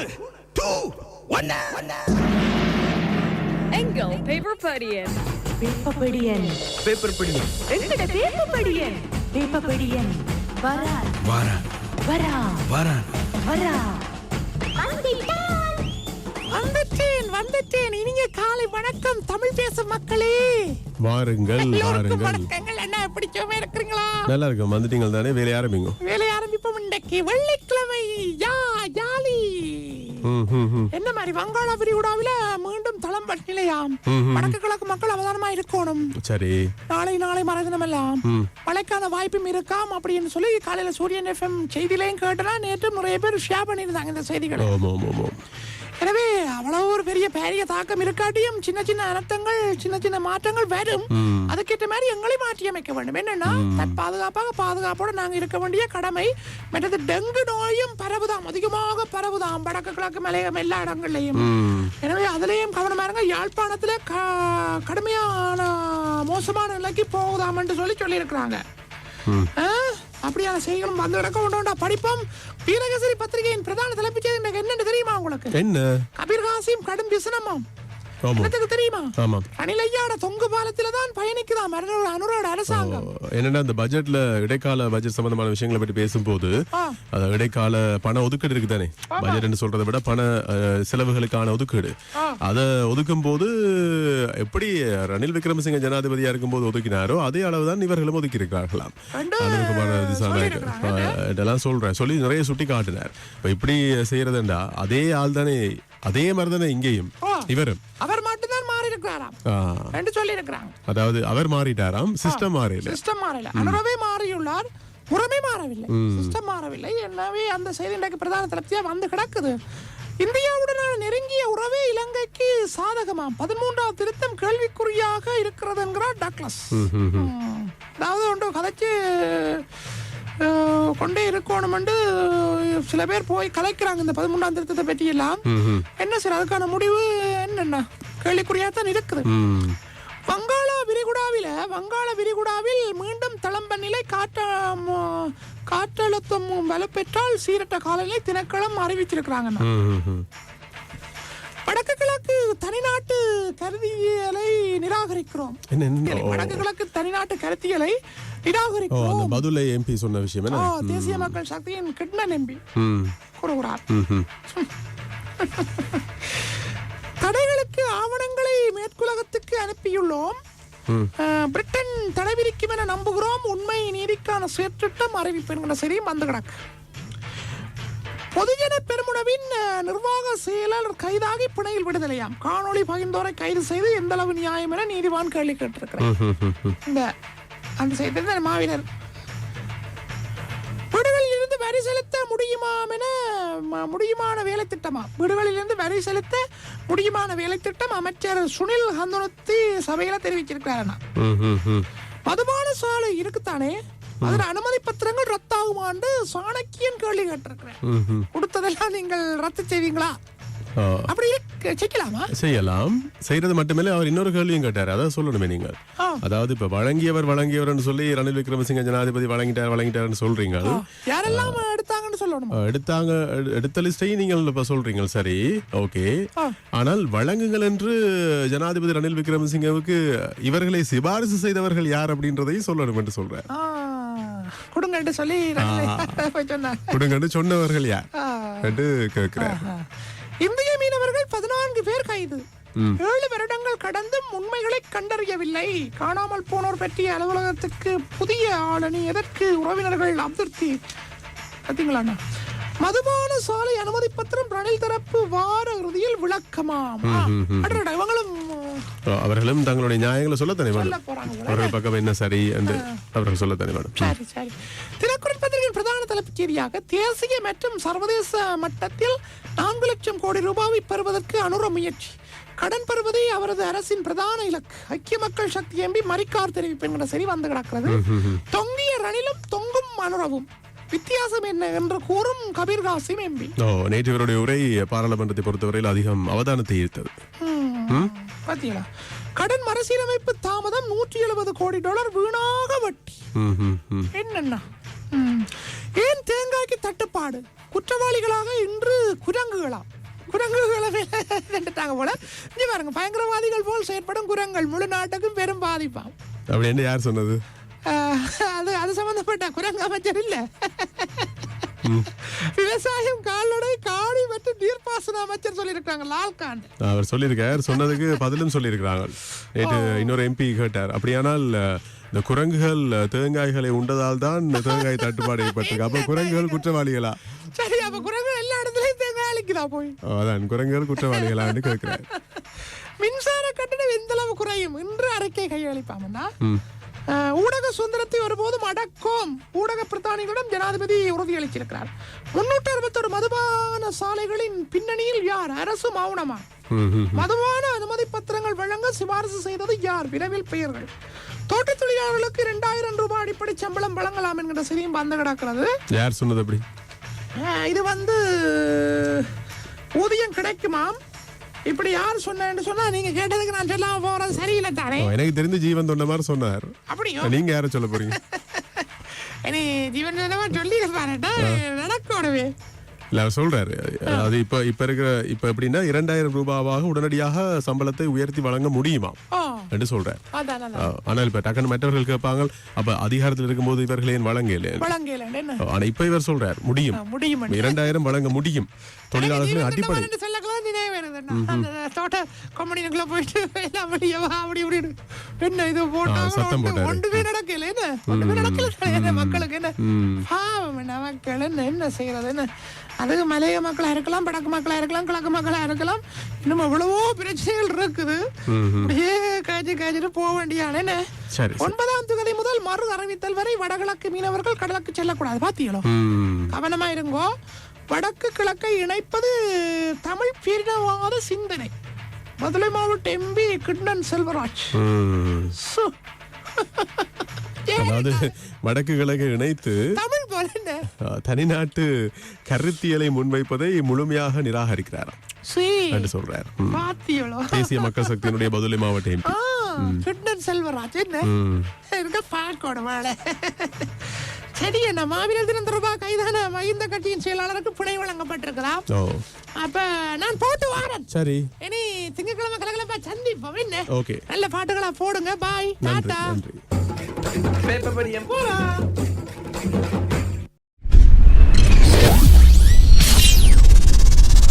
மூணு டூ ஒன்னு எங்கள் பேப்பர் படியன் வேப்பப்படியன் பேப்பர் படி எங்கட வேப்பப்படியன் வேப்பப்படியன் வரா வாரான் வரா வாரான் வரா வந்துட்டேன் வந்துட்டேன். இனிய காலை வணக்கம் தமிழ் பேசும் மக்களே. வாருங்கள் வாருங்கள். வணக்கங்கள். என்ன எப்படி சும்மா இருக்கிறீங்களா? நல்லா இருக்கும். வந்துட்டீங்க தானே வேலையை ஆரம்பிங்க வெள்ளிக்கிழமை யா ம். என்ன மாதிரி வங்காள விரிகுடாவில மீண்டும் தளம்பட் நிலையாம். வடக்கு கிழக்கு மக்கள் அவதானமா இருக்கணும். சரி. நாளை நாளை மறைதினம் எல்லாம் மழைக்கான வாய்ப்பும் இருக்காம் அப்படின்னு சொல்லி காலையில சூரியன் எஃப்எம் செய்தியிலையும் கேட்டனா நேற்று நிறைய பேர் ஷேர் பண்ணியிருந்தாங்க இந்த செய்திகளை. எனவே அவ்வளவு ஒரு பெரிய பெரிய தாக்கம் இருக்காட்டியும் சின்ன சின்ன அனர்த்தங்கள் சின்ன சின்ன மாற்றங்கள் வரும். அதுக்கேற்ற மாதிரி எங்களை மாற்றி அமைக்க வேண்டும் என்னன்னா தன் பாதுகாப்பாக பாதுகாப்போட நாங்க இருக்க வேண்டிய கடமை மற்றது டெங்கு நோயும் பரவுதாம் அதிகமாக பரவுதாம் வடக்கு கிழக்கு மலையம் எல்லா இடங்கள்லையும். எனவே அதுலயும் கவனமா இருங்க யாழ்ப்பாணத்துல கடுமையான மோசமான நிலைக்கு போகுதாம் என்று சொல்லி சொல்லியிருக்கிறாங்க. அப்படியான செய்திகளும் வந்து கிடக்க உண்டா படிப்போம். வீரகேசரி பத்திரிகையின் பிரதான தலைப்புச் செய்தி என்னன்னு தெரியுமா உங்களுக்கு? என்ன? கபீர் காசிம் கடும் விசனமாம். ஆமா. என்னத்துக்கு தெரியுமா? ஆமாம் ரணிலையாட தொங்கு பாலத்தில தான் பயணிக்குதாம். அனுரோட அனுரோட அரசாங்கம். என்னன்னா அந்த பட்ஜெட்ல இடைக்கால பட்ஜெட் சம்பந்தமான விஷயங்களை பற்றி பேசும்போது இடைக்கால பண ஒதுக்கீடு இருக்கு தானே பட்ஜெட் சொல்றதை விட பண செலவுகளுக்கான ஒதுக்கீடு. அதை ஒதுக்கும் போது எப்படி ரணில் விக்ரமசிங்க ஜனாதிபதியா இருக்கும்போது ஒதுக்கினாரோ அதே அளவுதான் இவர்களும் ஒதுக்கி. அஹ், இதெல்லாம் சொல்றேன். சொல்லி நிறைய சுட்டி காட்டினார் இப்ப இப்படி செய்யறதுண்டா? அதே ஆள் தானே அதே மாதிரி தானே இங்கேயும் ஆ. இவரும் அவர் மட்டும்தான் மாறி இருக்கிறாராம். ரெண்டு சொல்லி இருக்கிறாங்க அதாவது அவர் மாறிட்டாராம் சிஸ்டம் மாறில. சிஸ்டம் மாறல. அனுரவே மாறியுள்ளார் புறமே மாறவில்லை. சிஸ்டம் மாறவில்லை. எனவே அந்த செய்தி இன்றைக்கு பிரதான தளர்த்தியா வந்து கிடக்குது. இந்தியாவுடனான நெருங்கிய உறவே இலங்கைக்கு சாதகமாம். பதிமூன்றாவது திருத்தம் கேள்விக்குறியாக இருக்கிறது என்கிறார் டக்ளஸ். அதாவது ஒன்று கதைச்சு கொண்டே இருக்கணும்னு சில பேர் போய் கலைக்கிறாங்க இந்த பதிமூன்றாம் திருத்தத்தை பற்றி எல்லாம் என்ன சார் அதுக்கான முடிவு என்னென்ன கேள்விக்குறியாக தான் இருக்குது. வங்காள விரிகுடாவில வங்காள விரிகுடாவில் மீண்டும் தளம்ப நிலை காற்ற காற்றழுத்தம் வலுப்பெற்றால் சீரற்ற காலநிலை திணைக்களம் அறிவிச்சிருக்கிறாங்க. வடக்கு கிழக்கு தனிநாட்டு கருதியலை நிராகரிக்கிறோம். வடக்கு கிழக்கு தனிநாட்டு கருத்தியலை நிராகரிக்கிறோம். பதுளை எம்பி சொன்ன விஷயம் தேசிய மக்கள் சக்தியின் கிட்னன் எம்பி கூறுகிறார். மேற்குலகத்துக்கு அனுப்பியுள்ளோம். பிரிட்டன் தடை விதிக்கும் என நம்புகிறோம். உண்மை நீதிக்கான செயற்றிட்டம் அறிவிப்பு என்கிற செய்தியும் வந்து கிடக்கு. பொதுஜன பெருமுனவின் நிர்வாக செயலாளர் கைதாகி பிணையில் விடுதலையாம். காணொளி பகிர்ந்தோரை கைது செய்து எந்த அளவு நியாயம் என நீதிவான் கேள்வி கேட்டிருக்கிறார். இந்த அந்த செய்தி மாவீரர்? வரி செலுத்த முடியுமாம் என ம- முடியுமான வேலை திட்டமா வீடுகளில் இருந்து வரி செலுத்த முடியுமான வேலை திட்டம் அமைச்சர் சுனில் ஹந்துனத்தி சபையில ம். மதுபான சாலை இருக்குத்தானே அதுல அனுமதி பத்திரங்கள் ரத்தாகுமாண்டு சாணக்கியன் கேள்வி கேட்டிருக்கிறேன். கொடுத்ததெல்லாம் நீங்கள் ரத்து செய்வீங்களா? அப்படி செய்யலாமா? செய்யலாம். செய்யறது மட்டுமில்ல அவர் இன்னொரு கேள்வியும் கேட்டார். அதான் சொல்லணுமே நீங்கள். அதாவது இப்ப வழங்கியவர் வழங்கியவர்னு சொல்லி ரணில் விக்ரமசிங்க ஜனாதிபதி வழங்கிட்டார் வழங்கிட்டாருன்னு சொல்றீங்க யாரெல்லாம் எடுத்தாங்கன்னு சொல்லணும்? ஆ, எடுத்தாங்க எடு- எடுத்த லிஸ்டையும் நீங்கள் இப்ப சொல்றீங்க சரி. ஓகே. ஆனால் வழங்குங்கள் என்று ஜனாதிபதி ரணில் விக்ரமசிங்கவுக்கு இவர்களை சிபாரிசு செய்தவர்கள் யார் அப்படின்றதையும் சொல்லணும் என்று சொல்றார் ஆ, கொடுங்கன்னு சொல்லி கொடுங்கன்னு சொன்னவர்கள் யார். என்று கேட்கிறார். இந்திய மீனவர்கள் பதினான்கு பேர் கைது. ஏழு வருடங்கள் கடந்தும் உண்மைகளை கண்டறியவில்லை. காணாமல் போனோர் பற்றிய அலுவலகத்துக்கு புதிய ஆளணி எதற்கு உறவினர்கள் அதிருப்தி? பார்த்தீங்களா மதுபான சாலை அனுமதி பத்திரம் ரணில் தரப்பு வார இறுதியில் விளக்கமாம். இவங்களும் அவர்களும் தங்களுடைய நியாயங்களை சொல்ல வேணும் போல. அவர்கள் பக்கம் என்ன சரி என்று அவர்கள் சொல்லத்தானே வேணும் செய்தியாக தேசிய மற்றும் சர்வதேச மட்டத்தில் நான்கு லட்சம் கோடி ரூபாவை பெறுவதற்கு அனுர முயற்சி. கடன் பெறுவதே அவரது அரசின் பிரதான இலக்கு. ஐக்கிய மக்கள் சக்தி எம்பி மரிக்கார் தெரிவிப்பு என்கிற சரி வந்து கிடக்கிறது. தொங்கிய ரணிலும் தொங்கும் அனுரவும். வித்தியாசம் என்ன என்று கூறும் கபீர் காசிம் எம்பி நேற்று இவருடைய உரை பாராளுமன்றத்தை பொறுத்தவரையில் அதிகம் அவதானத்தை ஈர்த்தது. பாத்தீங்களா? கடன் மறுசீரமைப்பு தாமதம் நூற்றி எழுபது கோடி டாலர் வீணாக வட்டி. ம். ஏன் தேங்காய்க்கு தட்டுப்பாடு? குற்றவாளிகளாக இன்று குரங்குகளாம். குரங்குகளை நின்றுட்டாங்க போல. இங்க பாருங்க பயங்கரவாதிகள் போல் செயற்படும் குரங்கள். முழு நாட்டுக்கும் பெரும் பாதிப்பாம். அப்படி என்ன யார் சொன்னது? அது அது சம்பந்தப்பட்ட குரங்கு அமைச்சர் இல்ல. விவசாயம் கால்நடை காணி மற்றும் நீர்ப்பாசன அமைச்சர் சொல்லியிருக்காங்க லால்காண்ட். அவர் சொல்லியிருக்கார். சொன்னதுக்கு பதிலும் சொல்லியிருக்கிறாங்க. நேற்று இன்னொரு எம்பி கேட்டார். அப்படியானால் இந்த குரங்குகள் தேங்காய்களை உண்டதால் தான் தேங்காய் தட்டுப்பாடு ஏற்பட்டிருக்கு. அப்ப குரங்குகள் குற்றவாளிகளா? சரி அப்ப குரங்கு எல்லா இடத்துலயும் தேங்காய் அழிக்குதா போய்? அதான். குரங்குகள் குற்றவாளிகளான்னு கேட்கிறார் மின்சார கட்டணம் எந்த அளவு குறையும்? இன்று அறிக்கை. ஆஹ், ஊடக சுதந்திரத்தை ஒருபோதும் அடக்கும் ஊடக பிரதானிகளிடம் ஜனாதிபதி உறுதியளிச்சிருக்கிறார் முன்னூற்றி அறுபத்தொரு மதுபான சாலைகளின் பின்னணியில் யார் அரசு மௌனமா. மதுபான அனுமதி பத்திரங்கள் வழங்க சிபாரிசு செய்தது யார்? விரைவில் பெயர்கள். தோட்டத் தொழிலாளர்களுக்கு இரண்டாயிரம் ரூபாய் அடிப்படை சம்பளம் வழங்கலாம் என்கிற செய்தியும் வந்து கிடக்கிறது. யார் சொன்னது அப்படி? இது வந்து ஊதியம் கிடைக்குமாம்? இப்படி யார் சொன்னேன்னு சொன்னா நீங்க கேட்டதுக்கு நான் சொல்லாம போறது சரியில்லை தானே. எனக்கு தெரிந்து ஜீவன் தொண்ட மாதிரி சொன்னார். அப்படியோ? நீங்க யார சொல்ல போறீங்க? இனி ஜீவன் நிலவா சொல்லி பாருட்டா நடக்கோடவே. இல்ல அவர் சொல்றாரு. அது இப்ப இப்ப இருக்கிற இப்ப எப்படின்னா இரண்டாயிரம் ரூபாவாக உடனடியாக சம்பளத்தை உயர்த்தி வழங்க முடியுமா? என்று ஆ, ஆனால் இப்ப டக்குன்னு மற்றவர்கள் கேட்பாங்க அப்ப அதிகாரத்தில் இருக்கும்போது இவர்கள் ஏன் வழங்கல? ஆனா இப்ப இவர் சொல்றார் முடியும். முடியும் இரண்டாயிரம் வழங்க முடியும். தொழிலாளர்களின் அடிப்படை. தோட்ட கம்பெனிக்குள்ள போயிட்டு அப்படி இப்படின்னு. என்ன இது போட்டா சத்தம் போட்டாரு. ஒன்றுமே நடக்கல. என்ன? ஒன்றுமே நடக்கல. என்ன மக்களுக்கு என்ன. பாவம் என்ன மக்கள் என்ன என்ன செய்யறது என்ன? அது மலைய மக்களா இருக்கலாம் வடக்கு மக்களா இருக்கலாம் கிழக்கு மக்களா இருக்கலாம். இன்னும் எவ்வளவோ பிரச்சனைகள் இருக்குது. அப்படியே காய்ச்சி காய்ச்சிட்டு போக வேண்டியான என்ன. ஒன்பதாம் தேதி முதல் மறு அறிவித்தல் வரை வடகிழக்கு மீனவர்கள் கடலுக்கு செல்லக்கூடாது. பாத்தீங்களோ. கவனமா இருங்கோ. வடக்கு கிழக்கை இணைப்பது தமிழ் பேரினவாத சிந்தனை. மதுரை மாவட்ட எம்பி கிண்ணன் செல்வராஜ். அதாவது வடக்கு கிழக்கு இணைத்து தனிநாட்டு கருத்தியலை முன்வைப்பதை முழுமையாக நிராகரிக்கிறாராம். என்று சொல்றார். தேசிய மக்கள் சக்தியினுடைய பதுளை மாவட்ட எம்பி கிண்ணன் செல்வராஜ் என்ன? ம். இருக்க பாக்கோட வாழை. சரி என்ன மாவீரர் தினம் தொடர்பாக கைதான மகிந்த கட்சியின் செயலாளருக்கு பிணை வழங்கப்பட்டிருக்கலாம். அப்ப நான் போட்டு வாரன். சரி. இனி திங்கட்கிழமை கலகலப்பா சந்திப்போம் என்ன ஓகே நல்ல பாட்டுகளா போடுங்க. பாய் டாடா நன்றி. பேப்பர் படியம் போலாம்.